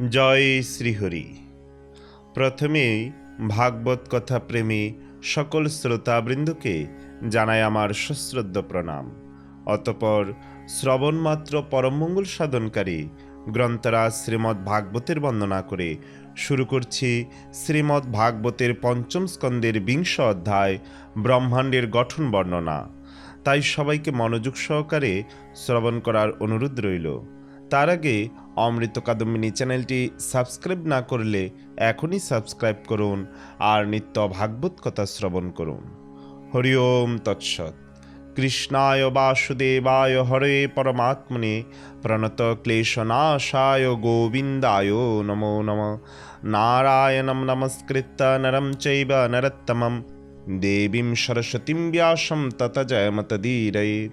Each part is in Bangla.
জয় শ্রীহরি। প্রথমেই ভাগবত কথা প্রেমী সকল শ্রোতাবৃন্দকে জানাই আমার সশ্রদ্ধ প্রণাম। অতপর শ্রবণমাত্র পরমমঙ্গল সাধনকারী গ্রন্থরাজ শ্রীমদ্ ভাগবতের বন্দনা করে শুরু করছি শ্রীমদ্ ভাগবতের পঞ্চম স্কন্দের বিংশ অধ্যায় ব্রহ্মাণ্ডের গঠন বর্ণনা। তাই সবাইকে মনোযোগ সহকারে শ্রবণ করার অনুরোধ রইল। তার আগে অমৃত কাদম্বিনী চ্যানেলটি সাবস্ক্রাইব না করলে এখনই সাবস্ক্রাইব করুন আর নিত্য ভাগবত কথা শ্রবণ করুন। হরি ওম তৎসৎ। কৃষ্ণায় বাসুদেবায় হরে পরমাত্মনে প্রণত ক্লেশনাশায় গোবিন্দায় নমো নম। নারায়ণম নমস্কৃত্য নরম চৈব নরত্তমম। দেবীম সরস্বতীম ব্যাসম তত জয়মতদীরয়েত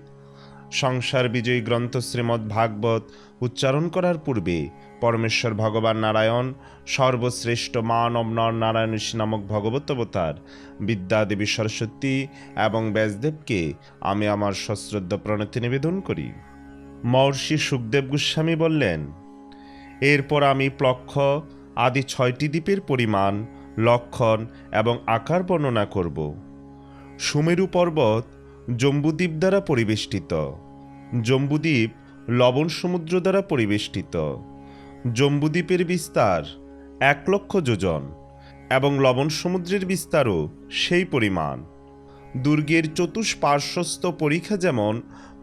সংসার বিজয়ী গ্রন্থ শ্রীমদ্ ভাগবত উচ্চারণ করার পূর্বে পরমেশ্বর ভগবান নারায়ণ, সর্বশ্রেষ্ঠ মানব নর নারায়ণ নামক ভগবত অবতার, বিদ্যাদেবী সরস্বতী এবং ব্যাসদেবকে আমি আমার সশ্রদ্ধ প্রণতি নিবেদন করি। মহর্ষি সুখদেব গোস্বামী বললেন, এরপর আমি প্লক্ষ আদি ছয়টি দ্বীপের পরিমাণ, লক্ষণ এবং আকার বর্ণনা করব। সুমেরু পর্বত জম্বুদ্বীপ দ্বারা পরিবেষ্টিত। জম্বুদ্বীপ লবণ সমুদ্র দ্বারা পরিবেষ্টিত। জম্বুদ্বীপের বিস্তার এক লক্ষ যোজন এবং লবণ সমুদ্রের বিস্তারও সেই পরিমাণ। দুর্গের চতুষ্পার্শ্বস্থ পরীক্ষা যেমন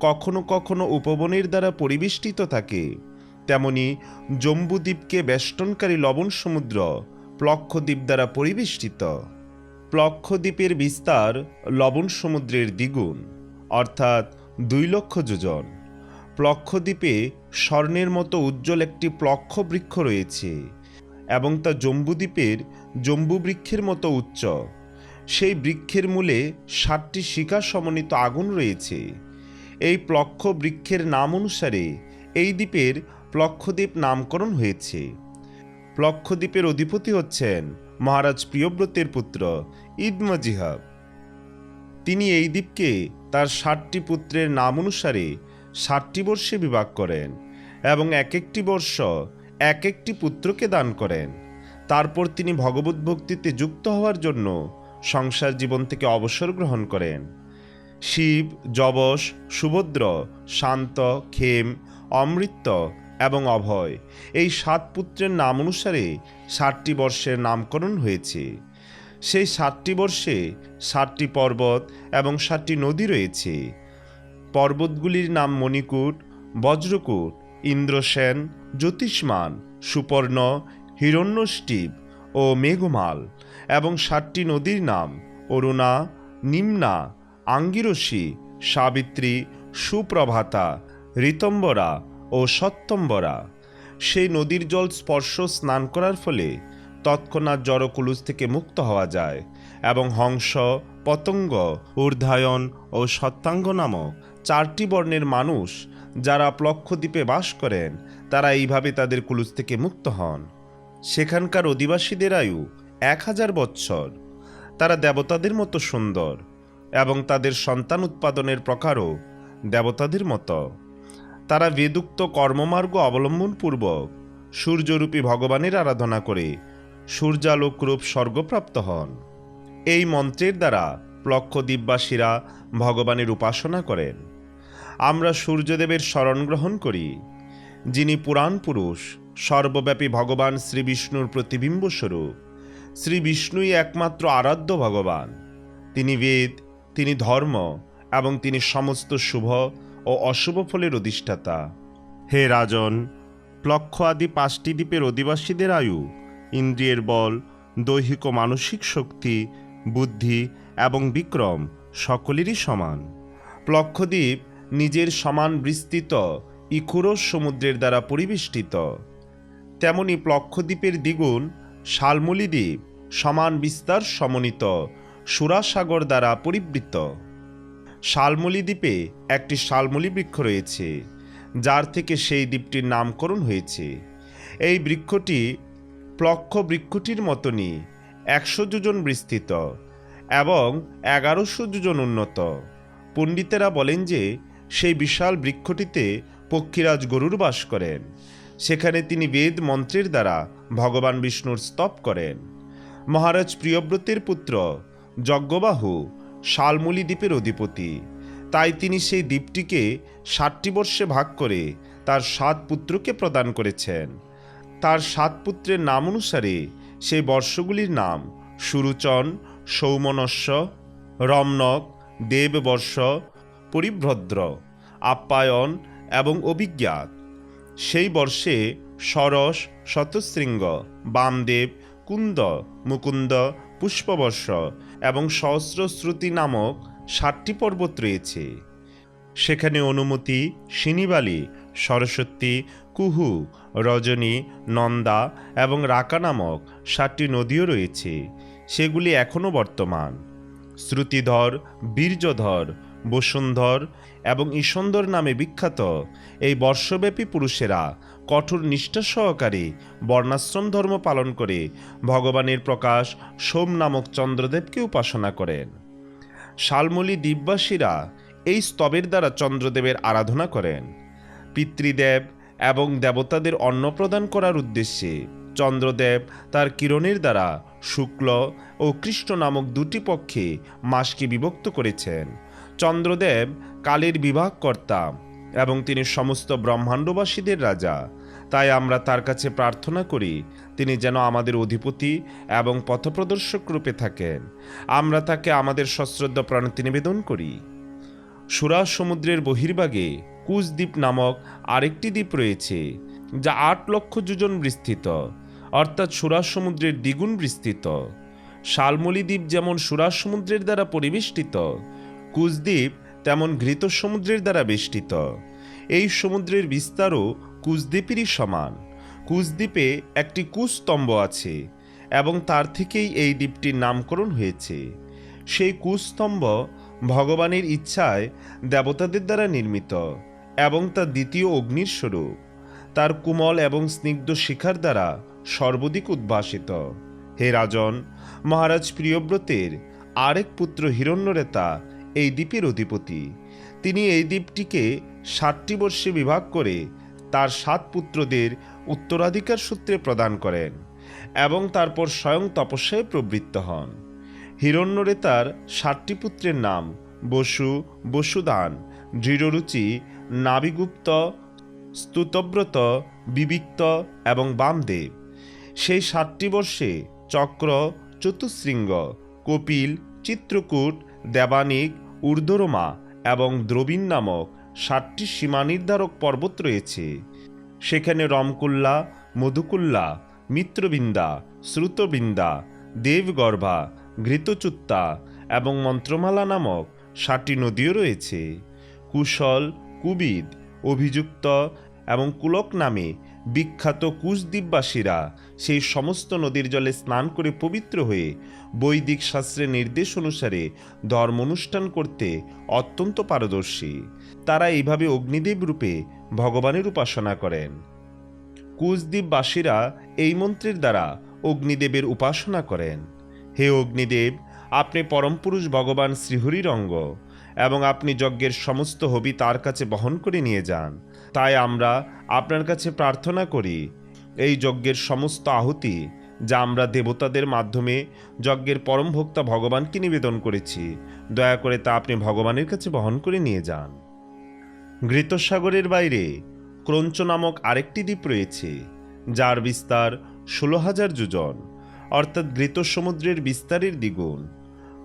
কখনো কখনো উপবনের দ্বারা পরিবেষ্টিত থাকে, তেমনি জম্বুদ্বীপকে বেষ্টনকারী লবণ সমুদ্র প্লক্ষদ্বীপ দ্বারা পরিবেষ্টিত। প্লক্ষদ্বীপের বিস্তার লবণ সমুদ্রের দ্বিগুণ, অর্থাৎ দুই লক্ষ যোজন। প্লক্ষদ্বীপে স্বর্ণের মতো উজ্জ্বল একটি প্লক্ষ বৃক্ষ রয়েছে এবং তা জম্বুদ্বীপের জম্বু বৃক্ষের মতো উচ্চ। সেই বৃক্ষের মূলে ষাটটি শিকার সমন্বিত আগুন রয়েছে। এই প্লক্ষ বৃক্ষের নাম অনুসারে এই দ্বীপের প্লক্ষদ্বীপ নামকরণ হয়েছে। প্লক্ষদ্বীপের অধিপতি হচ্ছেন মহারাজ প্রিয়ব্রতের পুত্র ইদমজিহাব তিনি এই দ্বীপকে তার ষাটটি পুত্রের নাম অনুসারে ষাটটি বর্ষে বিভাগ করেন এবং এক একটি বর্ষ এক একটি পুত্রকে দান করেন। তারপর তিনি ভগবত ভক্তিতে যুক্ত হওয়ার জন্য সংসার জীবন থেকে অবসর গ্রহণ করেন। শিব যবস সুভদ্র, শান্ত খেম অমৃত্য এবং অভয় এই সাত পুত্রের নাম অনুসারে ষাটটি বর্ষের নামকরণ হয়েছে। সেই সাতটি বর্ষে ষাটটি পর্বত এবং ষাটটি নদী রয়েছে। পর্বতগুলির নাম মণিকূট, বজ্রকূট, ইন্দ্রসেন, জ্যোতিষ্মান, সুপর্ণ হিরণ্যষ্টিব ও মেঘমাল এবং সাতটি নদীর নাম অরুণা, নিম্না, আঙ্গিরসী, সাবিত্রী, সুপ্রভাতা, ঋতম্বরা ও সত্যম্বরা সেই নদীর জল স্পর্শ স্নান করার ফলে তৎক্ষণাৎ জড়কুলুস থেকে মুক্ত হওয়া যায় এবং হংস, পতঙ্গ, ঊর্ধ্বায়ন ও সত্যাঙ্গ নামক চারটি বর্ণের মানুষ যারা প্লক্ষদ্বীপে বাস করেন, তারা এইভাবে তাদের কুলুস থেকে মুক্ত হন। সেখানকার অধিবাসীদের আয়ু এক হাজার বৎসর। তারা দেবতাদের মতো সুন্দর এবং তাদের সন্তান উৎপাদনের প্রকারও দেবতাদের মতো। তারা বেদুক্ত কর্মমার্গ অবলম্বনপূর্বক সূর্যরূপী ভগবানের আরাধনা করে সূর্যালোকরূপ স্বর্গপ্রাপ্ত হন। এই মন্ত্রের দ্বারা প্লক্ষদ্বীপবাসীরা ভগবানের উপাসনা করেন। আমরা সূর্যদেবের স্মরণ গ্রহণ করি, যিনি পুরাণ পুরুষ, সর্বব্যাপী ভগবান শ্রী বিষ্ণুর প্রতিবিম্ব স্বরূপ। শ্রী বিষ্ণুই একমাত্র আরাধ্য ভগবান। তিনি বেদ, তিনি ধর্ম এবং তিনি সমস্ত শুভ ও অশুভ ফলের অধিষ্ঠাতা। হে রাজন, প্লক্ষ আদি পাঁচটি দ্বীপের অধিবাসীদের আয়ু, ইন্দ্রিয়ের বল, দৈহিক ও মানসিক শক্তি, বুদ্ধি এবং বিক্রম সকলেরই সমান। প্লক্ষদ্বীপ নিজের সমান বিস্তৃত ইকুরোস সমুদ্রের দ্বারা পরিবেষ্টিত। তেমনি প্লক্ষদ্বীপের দ্বিগুণ শালমলি দ্বীপ সমান বিস্তার সমন্বিত সুরাসাগর দ্বারা পরিবৃত। শালমলি দ্বীপে একটি শালমলি বৃক্ষ রয়েছে, যার থেকে সেই দ্বীপটির নামকরণ হয়েছে। এই বৃক্ষটি প্লক্ষ বৃক্ষটির মতনই একশো যোজন বিস্তৃত এবং এগারোশো যোজন উন্নত। পণ্ডিতেরা বলেন যে সেই বিশাল বৃক্ষটিতে পক্ষীরাজ গরুর বাস করেন। সেখানে তিনি বেদ মন্ত্রের দ্বারা ভগবান বিষ্ণুর স্তব করেন। মহারাজ প্রিয়ব্রতের পুত্র যজ্ঞবাহু শালমূলি দ্বীপের অধিপতি। তাই তিনি সেই দ্বীপটিকে ষাটটি বর্ষে ভাগ করে তার সাত পুত্রকে প্রদান করেছেন। তার সাত পুত্রের নাম অনুসারে সেই বর্ষগুলির নাম সুরুচন, সৌমনস্য, রমনক, দেববর্ষ পরিভ্রদ্র, আপ্যায়ন এবং অভিজ্ঞাত। সেই বর্ষে সরস, শতশৃঙ্গ, বামদেব, কুন্দ, মুকুন্দ, পুষ্পবর্ষ এবং সহস্রশ্রুতি নামক ষাটটি পর্বত রয়েছে। সেখানে অনুমতি সিনিবালি সরস্বতী, কুহু, রজনী, নন্দা এবং রাকা নামক সাতটি নদীও রয়েছে। সেগুলি এখনও বর্তমান। শ্রুতিধর, বীর্যধর বসুন্ধর এবং ঈশন্দর নামে বিখ্যাত এই বর্ষব্যাপী পুরুষেরা কঠোর নিষ্ঠা সহকারে বর্ণাশ্রম ধর্ম পালন করে ভগবানের প্রকাশ সোম নামক চন্দ্রদেবকে উপাসনা করেন। শালমলি দ্বীপবাসীরা এই স্তবের দ্বারা চন্দ্রদেবের আরাধনা করেন। পিতৃদেব এবং দেবতাদের অন্ন প্রদান করার উদ্দেশ্যে চন্দ্রদেব তার কিরণের দ্বারা শুক্ল ও কৃষ্ণ নামক দুটি পক্ষে মাসকে বিভক্ত করেছেন। চন্দ্রদেব কালের বিভাগকর্তা এবং তিনি সমস্ত ব্রহ্মাণ্ডবাসীদের রাজা। তাই আমরা তার কাছে প্রার্থনা করি, তিনি যেন আমাদের অধিপতি এবং পথপ্রদর্শক রূপে থাকেন। আমরা তাকে আমাদের সশ্রদ্ধ প্রণতি নিবেদন করি। সুরা সমুদ্রের বহির্ভাগে কুচদ্বীপ নামক আরেকটি দ্বীপ রয়েছে, যা আট লক্ষ যোজন বিস্তৃত, অর্থাৎ সুরা সমুদ্রের দ্বিগুণ বিস্তৃত। শালমলি দ্বীপ যেমন সুরা সমুদ্রের দ্বারা পরিবেষ্টিত কুচদ্বীপ তেমন ঘৃত সমুদ্রের দ্বারা বেষ্টিত। এই সমুদ্রের বিস্তারও কুচদ্বীপেরই সমান। কুচদ্বীপে একটি কুস্তম্ভ আছে এবং তার থেকেই এই দ্বীপটির নামকরণ হয়েছে। সেই কুস্তম্ভ ভগবানের ইচ্ছায় দেবতাদের দ্বারা নির্মিত এবং তা দ্বিতীয় অগ্নির স্বরূপ। তার কোমল এবং স্নিগ্ধ শিখার দ্বারা সর্বাধিক উদ্ভাসিত। হে রাজন, মহারাজ প্রিয়ব্রতের আরেক পুত্র হিরণ্যরেতা এই দ্বীপের অধিপতি। তিনি এই দ্বীপটিকে ষাটটি বর্ষে বিভাগ করে তার সাত পুত্রদের উত্তরাধিকার সূত্রে প্রদান করেন এবং তারপর স্বয়ং তপস্যায় প্রবৃত্ত হন। হিরণ্যরেতার ষাটটি পুত্রের নাম বসু, বসুদান, দৃঢ়রুচি নাবিগুপ্ত স্তুতব্রত, বিবিক্ত এবং বামদেব। সেই সাতটি বর্ষে চক্র, চতুশৃঙ্গ, কপিল, চিত্রকূট দেবানিক, ঊর্ধ্বরমা এবং দ্রবীণ নামক সাতটি সীমা নির্ধারক পর্বত রয়েছে। সেখানে রমকুল্লা, মধুকুল্লা, মিত্রবৃন্দা, শ্রুতবৃন্দা, দেবগর্ভা, ঘৃতচুত্তা এবং মন্ত্রমালা নামক সাতটি নদীও রয়েছে। কুশল, কুবিদ, অভিযুক্ত এবং কুলক নামে বিখ্যাত কুশদ্বীপবাসীরা সেই সমস্ত নদীর জলে স্নান করে পবিত্র হয়ে বৈদিক শাস্ত্রের নির্দেশ অনুসারে ধর্ম অনুষ্ঠান করতে অত্যন্ত পারদর্শী। তারা এইভাবে অগ্নিদেব রূপে ভগবানের উপাসনা করেন। কুশদ্বীপবাসীরা এই মন্ত্রের দ্বারা অগ্নিদেবের উপাসনা করেন। হে অগ্নিদেব, আপনি পরমপুরুষ ভগবান শ্রীহরির অঙ্গ এবং আপনি যজ্ঞের সমস্ত হবি তার কাছে বহন করে নিয়ে যান। তাই আমরা আপনার কাছে প্রার্থনা করি, এই যজ্ঞের সমস্ত আহুতি যা আমরা দেবতাদের মাধ্যমে যজ্ঞের পরম ভোক্তা ভগবানকে নিবেদন করেছি, দয়া করে তা আপনি ভগবানের কাছে বহন করে নিয়ে যান। ঘৃতসাগরের বাইরে ক্রঞ্চ নামক আরেকটি দ্বীপ রয়েছে, যার বিস্তার ষোলো হাজার যোজন, অর্থাৎ ঘৃত সমুদ্রের বিস্তারের দ্বিগুণ।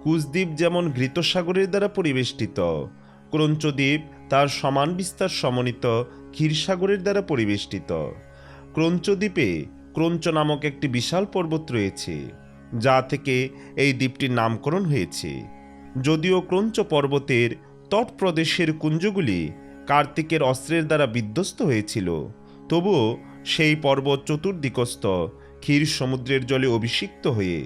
কুচদ্বীপ যেমন ঘৃতসাগরের দ্বারা পরিবেষ্টিত ক্রঞ্চদ্বীপ তার সমান বিস্তার সমন্বিত ক্ষীরসাগরের দ্বারা পরিবেষ্টিত। ক্রঞ্চদ্বীপে ক্রঞ্চ নামক একটি বিশাল পর্বত রয়েছে, যা থেকে এই দ্বীপটির নামকরণ হয়েছে। যদিও ক্রঞ্চ পর্বতের তটপ্রদেশের কুঞ্জগুলি কার্তিকের অস্ত্রের দ্বারা বিধ্বস্ত হয়েছিল, তবুও সেই পর্বত চতুর্দিকস্থ ক্ষীর সমুদ্রের জলে অভিষিক্ত হয়ে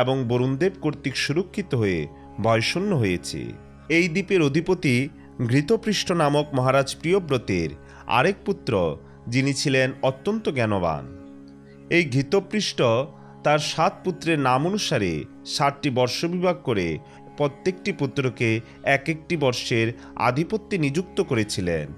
এবং বরুণদেব কর্তৃক সুরক্ষিত হয়ে ভয়শূন্য হয়েছে। এই দ্বীপের অধিপতি ঘৃতপৃষ্ঠ নামক মহারাজ প্রিয়ব্রতের আরেক পুত্র, যিনি ছিলেন অত্যন্ত জ্ঞানবান। এই ঘৃতপৃষ্ঠ তার সাত পুত্রের নাম অনুসারে ষাটটি বর্ষবিভাগ করে প্রত্যেকটি পুত্রকে এক একটি বর্ষের আধিপত্যে নিযুক্ত করেছিলেন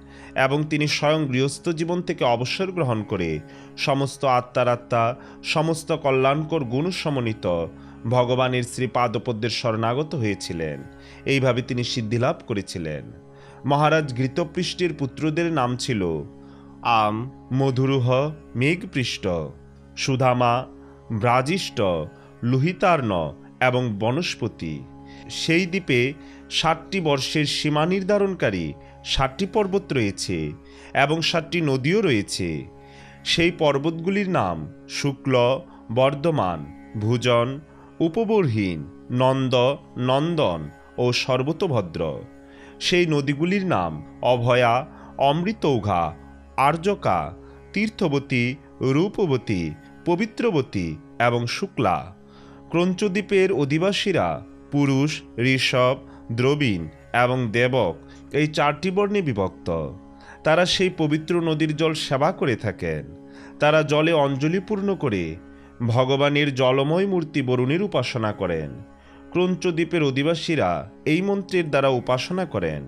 এবং তিনি স্বয়ং গৃহস্থ জীবন থেকে অবসর গ্রহণ করে সমস্ত আত্মার আত্মা সমস্ত কল্যাণকর গুণ সমন্বিত ভগবানের শ্রী পাদপদ্মের শরণাগত হয়েছিলেন। এইভাবে তিনি সিদ্ধিলাভ করেছিলেন। মহারাজ ঘৃতপৃষ্ঠের পুত্রদের নাম ছিল আম, মধুরুহ মেঘপৃষ্ঠ সুধামা, ব্রাজিষ্ট, লোহিতার্ণ এবং বনস্পতি। সেই দ্বীপে ষাটটি বর্ষের সীমা নির্ধারণকারী ষাটটি পর্বত রয়েছে এবং ষাটটি নদীও রয়েছে। সেই পর্বতগুলির নাম শুক্ল, বর্ধমান, ভুজন, উপবরহীন, নন্দ, নন্দন ও সর্বতভদ্র। সেই নদীগুলির নাম অভয়া, অমৃতৌঘা, আর্যকা, তীর্থবতী, রূপবতী, পবিত্রবতী এবং শুক্লা। ক্রঞ্চদ্বীপের অধিবাসীরা পুরুষ, ঋষভ, দ্রবীণ এবং দেবক এই চারটি বর্ণে বিভক্ত। তারা সেই পবিত্র নদীর জল সেবা করে থাকেন। তারা জলে অঞ্জলি পূর্ণ করে ভগবানের জলময় মূর্তি বরুণের উপাসনা করেন। ক্রঞ্চদ্বীপের অধিবাসীরা এই মন্ত্রের দ্বারা উপাসনা করেন।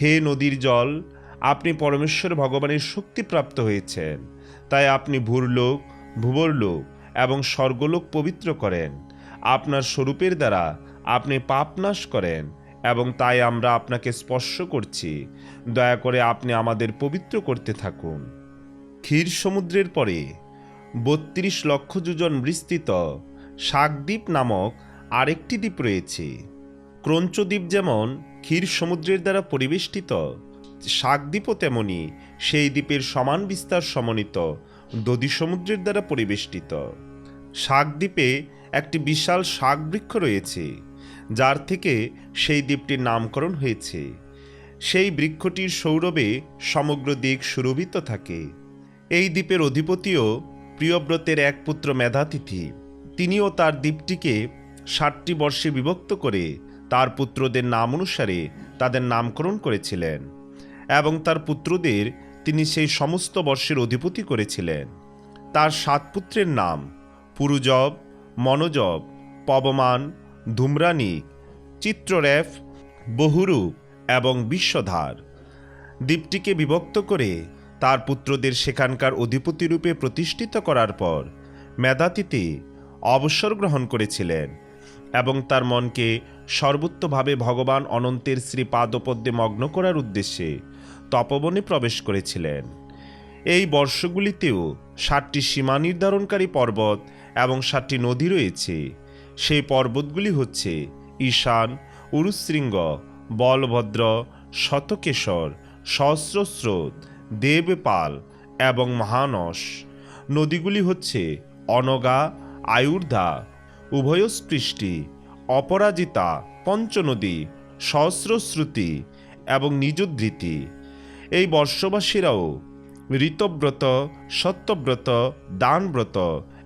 হে নদীর জল, আপনি পরমেশ্বর ভগবানের শক্তিপ্রাপ্ত হয়েছেন। তাই আপনি ভূরলোক, ভুবরলোক এবং স্বর্গলোক পবিত্র করেন। আপনার স্বরূপের দ্বারা আপনি পাপ নাশ করেন এবং তাই আমরা আপনাকে স্পর্শ করছি। দয়া করে আপনি আমাদের পবিত্র করতে থাকুন। ক্ষীর সমুদ্রের পরে বত্রিশ লক্ষ যোজন বিস্তৃত শাকদ্বীপ নামক আরেকটি দ্বীপ রয়েছে। ক্রঞ্চদ্বীপ যেমন ক্ষীর সমুদ্রের দ্বারা পরিবেষ্টিত শাকদ্বীপও তেমনি সেই দ্বীপের সমান বিস্তার সমন্বিত, দধি সমুদ্রের দ্বারা পরিবেষ্টিত। শাকদ্বীপে একটি বিশাল শাক বৃক্ষ রয়েছে, যার থেকে সেই দ্বীপটির নামকরণ হয়েছে। সেই বৃক্ষটির সৌরভে সমগ্র দিক সুরভিত থাকে। এই দ্বীপের অধিপতিও প্রিয়ব্রতের এক পুত্র মেধাতিথি। তিনিও তার দ্বীপটিকে ষাটটি বর্ষে বিভক্ত করে তার পুত্রদের নাম অনুসারে তাদের নামকরণ করেছিলেন এবং তার পুত্রদের তিনি সেই সমস্ত বর্ষের অধিপতি করেছিলেন। তার সাত পুত্রের নাম পুরুজব, মনোজব, পবমান ধূম্রাণিক চিত্ররেফ বহুরূপ এবং বিশ্বধার। দ্বীপটিকে বিভক্ত করে তার পুত্রদের সেখানকার অধিপতি রূপে প্রতিষ্ঠিত করার পর মেধাতিথি অবসর গ্রহণ করেছিলেন। এবং তার মনকে সর্বোত্তভাবে ভগবান অনন্তের শ্রী পাদপদ্মে মগ্ন করার উদ্দেশ্যে তপবনে প্রবেশ করেছিলেন। এই বর্ষগুলিতেও ষাটটি সীমা নির্ধারণকারী পর্বত এবং ষাটটি নদী রয়েছে। সেই পর্বতগুলি হচ্ছে ঈশান, উরুশৃঙ্গ, বলভদ্র, শতকেশর, সহস্রস্রোত, দেবপাল এবং মহানস। নদীগুলি হচ্ছে অনগা আয়ুর্ধা উভয়স্পৃষ্টি অপরাজিতা, পঞ্চনদী, সহস্রশ্রুতি এবং নিজুদ্ধৃতি এই বর্ষবাসীরাও ঋতব্রত, সত্যব্রত, দানব্রত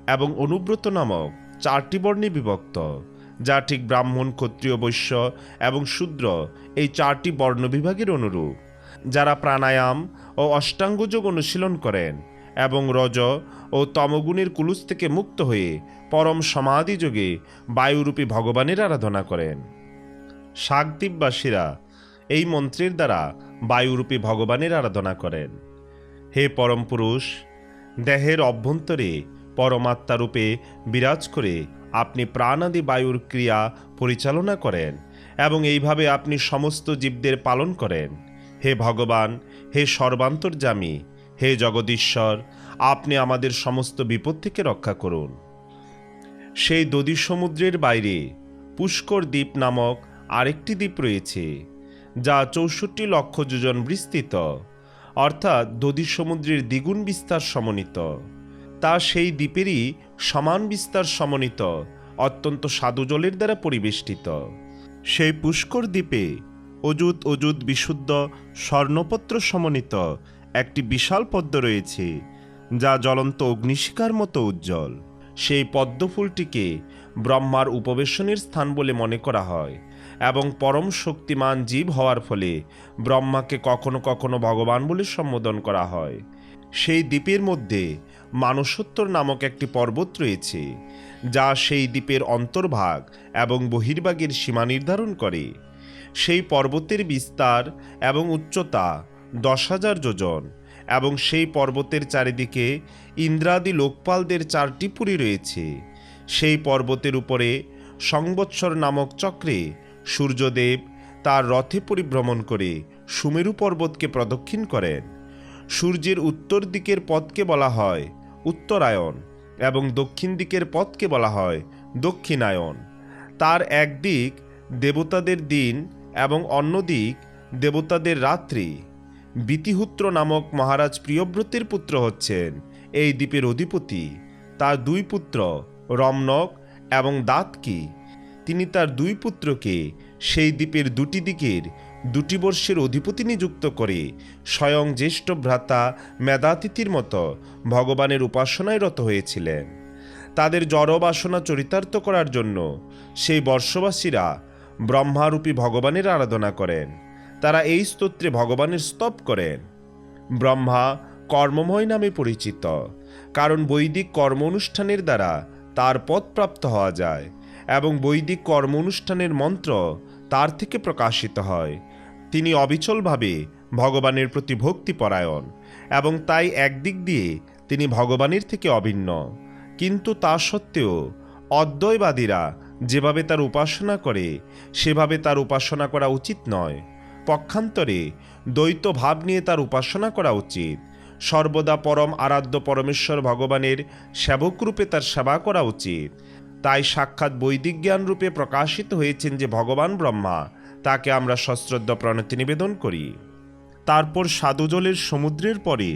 এবং অনুব্রত নামক চারটি বর্ণে বিভক্ত, যা ঠিক ব্রাহ্মণ, ক্ষত্রিয়, বৈশ্য এবং শূদ্র এই চারটি বর্ণবিভাগের অনুরূপ, যারা প্রাণায়াম ও অষ্টাঙ্গযোগ অনুশীলন করেন। এবং রজ ও তমগুণের কুলুস থেকে মুক্ত হয়ে পরম সমাধি যোগে বায়ুরূপী ভগবানের আরাধনা করেন। শাকদ্বীপবাসীরা এই মন্ত্রের দ্বারা বায়ুরূপী ভগবানের আরাধনা করেন। হে পরম পুরুষ, দেহের অভ্যন্তরে পরমাত্মা রূপে বিরাজ করে আপনি প্রাণাদি বায়ুর ক্রিয়া পরিচালনা করেন এবং এইভাবে আপনি সমস্ত জীবদের পালন করেন। হে ভগবান, হে সর্বান্তর্যামী হে জগদীশ্বর, আপনি আমাদের সমস্ত বিপদ থেকে রক্ষা করুন। সেই দধি সমুদ্রের বাইরে পুষ্কর দ্বীপ নামক আরেকটি দ্বীপ রয়েছে, যা চৌষট্টি লক্ষ যোজন বিস্তৃত, অর্থাৎ দধি সমুদ্রের দ্বিগুণ বিস্তার সমন্বিত। তা সেই দ্বীপেরই সমান বিস্তার সমন্বিত, অত্যন্ত সাধু জলের দ্বারা পরিবেষ্টিত। সেই পুষ্কর দ্বীপে অযুত অযুত বিশুদ্ধ স্বর্ণপত্র সমন্বিত একটি বিশাল পদ্ম রয়েছে, যা জ্বলন্ত অগ্নিশিকার মতো উজ্জ্বল। সেই পদ্মফুলটিকে ব্রহ্মার উপবেশনের স্থান বলে মনে করা হয় এবং পরম শক্তিমান জীব হওয়ার ফলে ব্রহ্মাকে কখনো কখনো ভগবান বলে সম্বোধন করা হয়। সেই দ্বীপের মধ্যে মানসোত্তর নামক একটি পর্বত রয়েছে, যা সেই দ্বীপের অন্তর্ভাগ এবং বহির্ভাগের সীমা নির্ধারণ করে। সেই পর্বতের বিস্তার এবং উচ্চতা দশ হাজার যোজন এবং সেই পর্বতের চারিদিকে ইন্দ্রাদি লোকপালদের চারটি পুরী রয়েছে। সেই পর্বতের উপরে সংবৎসর নামক চক্রে সূর্যদেব তার রথে পরিভ্রমণ করে সুমেরু পর্বতকে প্রদক্ষিণ করেন। সূর্যের উত্তর দিকের পথকে বলা হয় উত্তরায়ণ এবং দক্ষিণ দিকের পথকে বলা হয় দক্ষিণায়ন তার একদিক দেবতাদের দিন এবং অন্য দিক দেবতাদের রাত্রি। বিতিহুত্র নামক মহারাজ প্রিয়ব্রতের পুত্র হচ্ছেন। এই দ্বীপের অধিপতি। তার দুই পুত্র, রমনক এবং দাতকি। তিনি তার দুই পুত্রকে সেই দ্বীপের দুটি দিকের দুটি বর্ষের অধিপতি নিযুক্ত করে স্বয়ং জ্যেষ্ঠ ভ্রাতা মেধাতিথির মতো ভগবানের উপাসনায় রত হয়েছিলেন। তাদের জড়বাসনা চরিতার্থ করার জন্য সেই বর্ষবাসীরা ব্রহ্মারূপী ভগবানের আরাধনা করেন। তারা এই স্তোত্রে ভগবানের স্তব করেন। ব্রহ্মা কর্মময় নামে পরিচিত, কারণ বৈদিক কর্ম অনুষ্ঠানের দ্বারা তার পদ প্রাপ্ত হওয়া যায় এবং বৈদিক কর্ম অনুষ্ঠানের মন্ত্র তার থেকে প্রকাশিত হয়। তিনি অবিচলভাবে ভগবানের প্রতি ভক্তিপরায়ণ এবং তাই একদিক দিয়ে তিনি ভগবানের থেকে অভিন্ন। কিন্তু তা সত্ত্বেও অদ্বৈবাদীরা যেভাবে তার উপাসনা করে, সেভাবে তার উপাসনা করা উচিত নয়। পক্ষান্তরে দ্বৈত ভাব নিয়ে তার উপাসনা করা উচিত। সর্বদা পরম আরাধ্য পরমেশ্বর ভগবানের সেবকরূপে তার সেবা করা উচিত। তাই সাক্ষাৎ বৈদিক জ্ঞান রূপে প্রকাশিত হয়েছেন যে ভগবান ব্রহ্মা, তাকে আমরা সশ্রদ্ধ প্রণতি নিবেদন করি। তারপর সাধুজলের সমুদ্রের পরে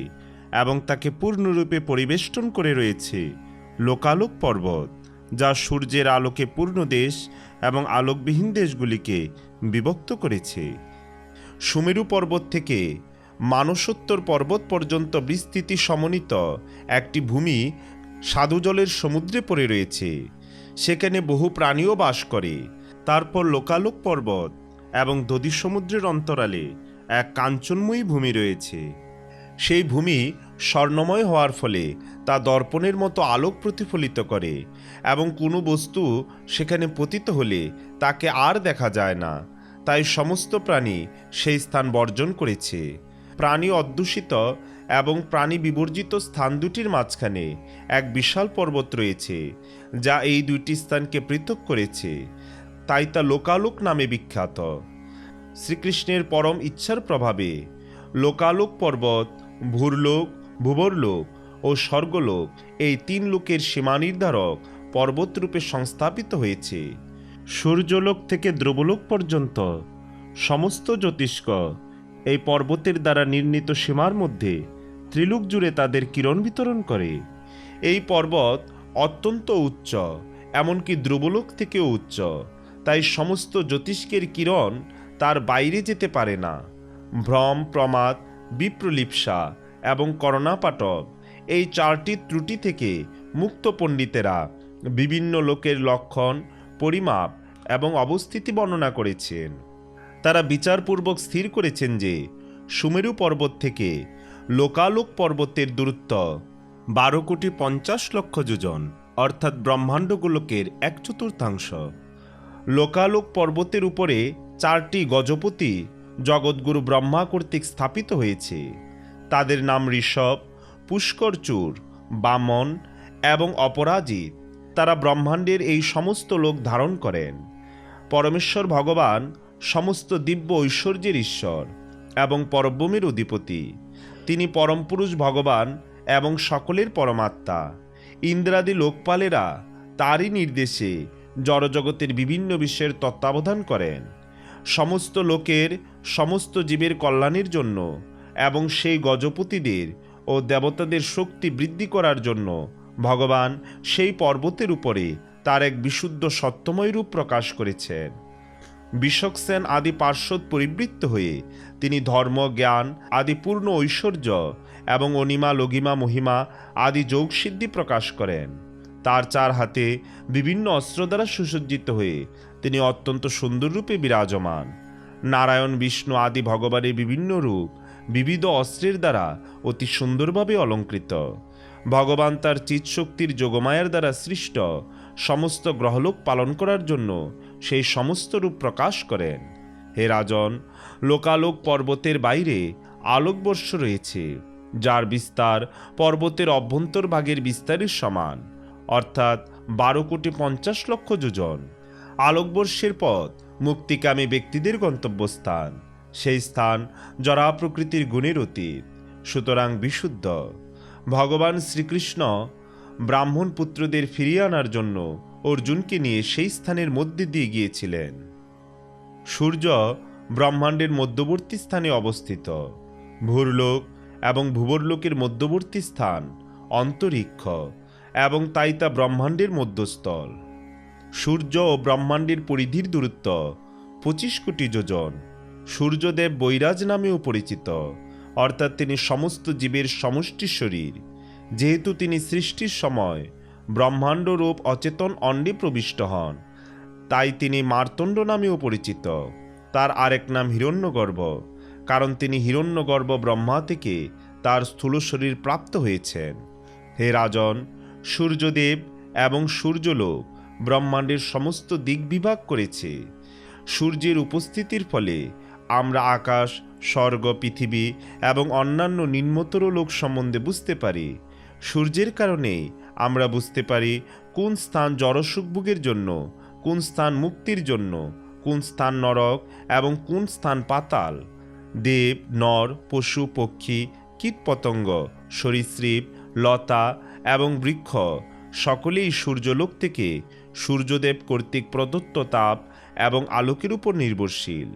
এবং তাকে পূর্ণরূপে পরিবেষ্টন করে রয়েছে লোকালোক পর্বত, যা সূর্যের আলোকে পূর্ণ দেশ এবং আলোকবিহীন দেশগুলিকে বিভক্ত করেছে। সুমেরু পর্বত থেকে মানসোত্তর পর্বত পর্যন্ত বিস্তৃতি সমন্বিত একটি ভূমি সাধুজলের সমুদ্রে পড়ে রয়েছে। সেখানে বহু প্রাণীও বাস করে। তারপর লোকালোক পর্বত এবং দধি সমুদ্রের অন্তরালে এক কাঞ্চনময়ী ভূমি রয়েছে। সেই ভূমি স্বর্ণময় হওয়ার ফলে তা দর্পণের মতো আলোক প্রতিফলিত করে এবং কোনো বস্তু সেখানে পতিত হলে তাকে আর দেখা যায় না। তাই সমস্ত প্রাণী সেই স্থান বর্জন করেছে। প্রাণী অধ্যুষিত এবং প্রাণী বিবর্জিত স্থান দুটির মাঝখানে এক বিশাল পর্বত রয়েছে, যা এই দুইটি স্থানকে পৃথক করেছে। তাই তা লোকালোক নামে বিখ্যাত। শ্রীকৃষ্ণের পরম ইচ্ছার প্রভাবে লোকালোক পর্বত, ভূরলোক, ভূবরলোক ও স্বর্গলোক এই তিন লোকের সীমা নির্ধারক পর্বতরূপে সংস্থাপিত হয়েছে। সূর্যলোক থেকে ধ্রুবলোক পর্যন্ত, সমস্ত জ্যোতিষ্ক এই পর্বতের দ্বারা নির্ণীত সীমার মধ্যে ত্রিলোক জুড়ে তাদের কিরণ বিতরণ করে। এই পর্বত অত্যন্ত উচ্চ, এমনকি ধ্রুবলোক থেকেও উচ্চ, তাই সমস্ত জ্যোতিষ্কের কিরণ তার বাইরে যেতে পারে না। ভ্রম, প্রমাদ, বিপ্রলিপসা এবং করণাপাটব এই চারটি ত্রুটি থেকে মুক্ত পণ্ডিতেরা বিভিন্ন লোকের লক্ষণ পরিমাপ এবং অবস্থিতি বর্ণনা করেছেন। তারা বিচারপূর্বক স্থির করেছেন যে সুমেরু পর্বত থেকে লোকালোক পর্বতের দূরত্ব বারো কোটি পঞ্চাশ লক্ষ যোজন, অর্থাৎ ব্রহ্মাণ্ডগোলকের এক চতুর্থাংশ। লোকালোক পর্বতের উপরে চারটি গজপতি জগৎগুরু ব্রহ্মা কর্তৃক স্থাপিত হয়েছে। তাদের নাম ঋষভ পুষ্করচূর বামন এবং অপরাজিত। তারা ব্রহ্মাণ্ডের এই সমস্ত লোক ধারণ করেন। পরমেশ্বর ভগবান সমস্ত দিব্য ঐশ্বর্যের ঈশ্বর এবং পরব্রমের অধিপতি। তিনি পরমপুরুষ ভগবান এবং সকলের পরমাত্মা। ইন্দ্রাদি লোকপালেরা তারই নির্দেশে জড়জগতের বিভিন্ন বিষয়ের তত্ত্বাবধান করেন। সমস্ত লোকের সমস্ত জীবের কল্যাণের জন্য এবং সেই গজপতিদের ও দেবতাদের শক্তি বৃদ্ধি করার জন্য ভগবান সেই পর্বতের উপরে তার এক বিশুদ্ধ সত্যময় রূপ প্রকাশ করেছেন বিশক সেন আদি পার্শ্বদ পরিবৃত্ত হয়ে তিনি ধর্ম, জ্ঞান আদি পূর্ণ ঐশ্বর্য এবং অনিমা লঘিমা মহিমা আদি যোগসিদ্ধি প্রকাশ করেন। তার চার হাতে বিভিন্ন অস্ত্র দ্বারা সুসজ্জিত হয়ে তিনি অত্যন্ত সুন্দর রূপে বিরাজমান। নারায়ণ, বিষ্ণু আদি ভগবানের বিভিন্ন রূপ বিবিধ অস্ত্রের দ্বারা অতি সুন্দরভাবে অলঙ্কৃত। ভগবান তার চিৎশক্তির যোগমায়ার দ্বারা সৃষ্ট সমস্ত গ্রহলোক পালন করার জন্য সেই সমস্ত রূপ প্রকাশ করেন। হে রাজন, লোকালোক পর্বতের বাইরে আলোকবর্ষ রয়েছে, যার বিস্তার পর্বতের অভ্যন্তরভাগের বিস্তারের সমান, অর্থাৎ বারো কোটি পঞ্চাশ লক্ষ যোজন। আলোকবর্ষের পথ মুক্তিকামী ব্যক্তিদের গন্তব্যস্থান। সেই স্থান জরা প্রকৃতির গুণের অতীত, সুতরাং বিশুদ্ধ। ভগবান শ্রীকৃষ্ণ ব্রাহ্মণ পুত্রদের ফিরিয়ে আনার জন্য অর্জুনকে নিয়ে সেই স্থানের মধ্যে দিয়ে গিয়েছিলেন। সূর্য ব্রহ্মাণ্ডের মধ্যবর্তী স্থানে অবস্থিত। ভূরলোক এবং ভুবরলোকের মধ্যবর্তী স্থান অন্তরিক্ষ এবং তাই তা ব্রহ্মাণ্ডের মধ্যস্থল। সূর্য ও ব্রহ্মাণ্ডের পরিধির দূরত্ব পঁচিশ কোটি যোজন। সূর্যদেব বৈরাজ নামেও পরিচিত। অর্থাৎ তিনি সমস্ত জীবের সমষ্টি শরীর। যেহেতু তিনি সৃষ্টির সময় ব্রহ্মাণ্ড রূপ অচেতন অণ্ডে প্রবিষ্ট হন, তাই তিনি মার্তণ্ড নামেও পরিচিত। তার আরেক নাম হিরণ্যগর্ভ, কারণ তিনি হিরণ্যগর্ভ ব্রহ্মা থেকে তার স্থূল শরীর প্রাপ্ত হয়েছেন। হে রাজন, সূর্যদেব এবং সূর্যলোক ব্রহ্মাণ্ডের সমস্ত দিক বিভাগ করেছে। সূর্যের উপস্থিতির ফলে আমরা আকাশ, স্বর্গ, পৃথিবী এবং অন্যান্য নিম্নতর লোক সম্বন্ধে বুঝতে পারি। সূর্যের কারণে আমরা বুঝতে পারি কোন স্থান জড়সুখভোগের জন্য, কোন স্থান মুক্তির জন্য, কোন স্থান নরক এবং কোন স্থান পাতাল। দেব, নর, পশু, পক্ষী, কীটপতঙ্গ, সরীসৃপ, লতা এবং বৃক্ষ সকলেই সূর্যলোক থেকে সূর্যদেব কর্তৃক প্রদত্ত তাপ এবং আলোকের উপর নির্ভরশীল।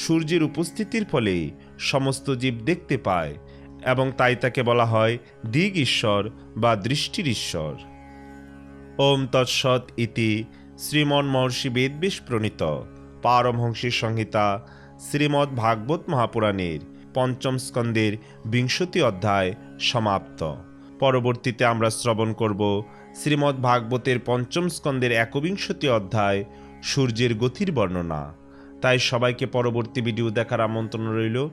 সূর্যের উপস্থিতির ফলে সমস্ত জীব দেখতে পায় এবং তাই তাকে বলা হয় দিগ ঈশ্বর বা দৃষ্টির ঈশ্বর। ওম তৎসৎ ইতি শ্রীমন মহর্ষি বেদবেশ প্রণীত পারমহংসী সংহিতা শ্রীমদ্ ভাগবত মহাপুরাণের পঞ্চম স্কন্দের বিংশতি অধ্যায় সমাপ্ত। পরবর্তীতে আমরা শ্রবণ করব শ্রীমদ্ ভাগবতের পঞ্চম স্কন্দের একবিংশতি অধ্যায় সূর্যের গতির বর্ণনা। তাই সবাইকে পরবর্তী ভিডিও দেখার আমন্ত্রণ রইল।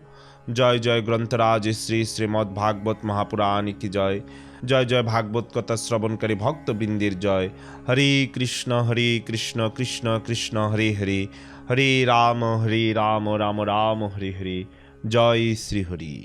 জয় জয় গ্রন্থরাজ, শ্রী শ্রীমদ্ ভাগবত মহাপুরাণ কি জয়। জয় জয় ভাগবত কথা শ্রবণকারী ভক্তবৃন্দির জয়। হরি কৃষ্ণ হরি কৃষ্ণ কৃষ্ণ কৃষ্ণ, হরি হরি। হরি রাম হরি রাম রাম রাম, হরি হরি। জয় শ্রী হরি।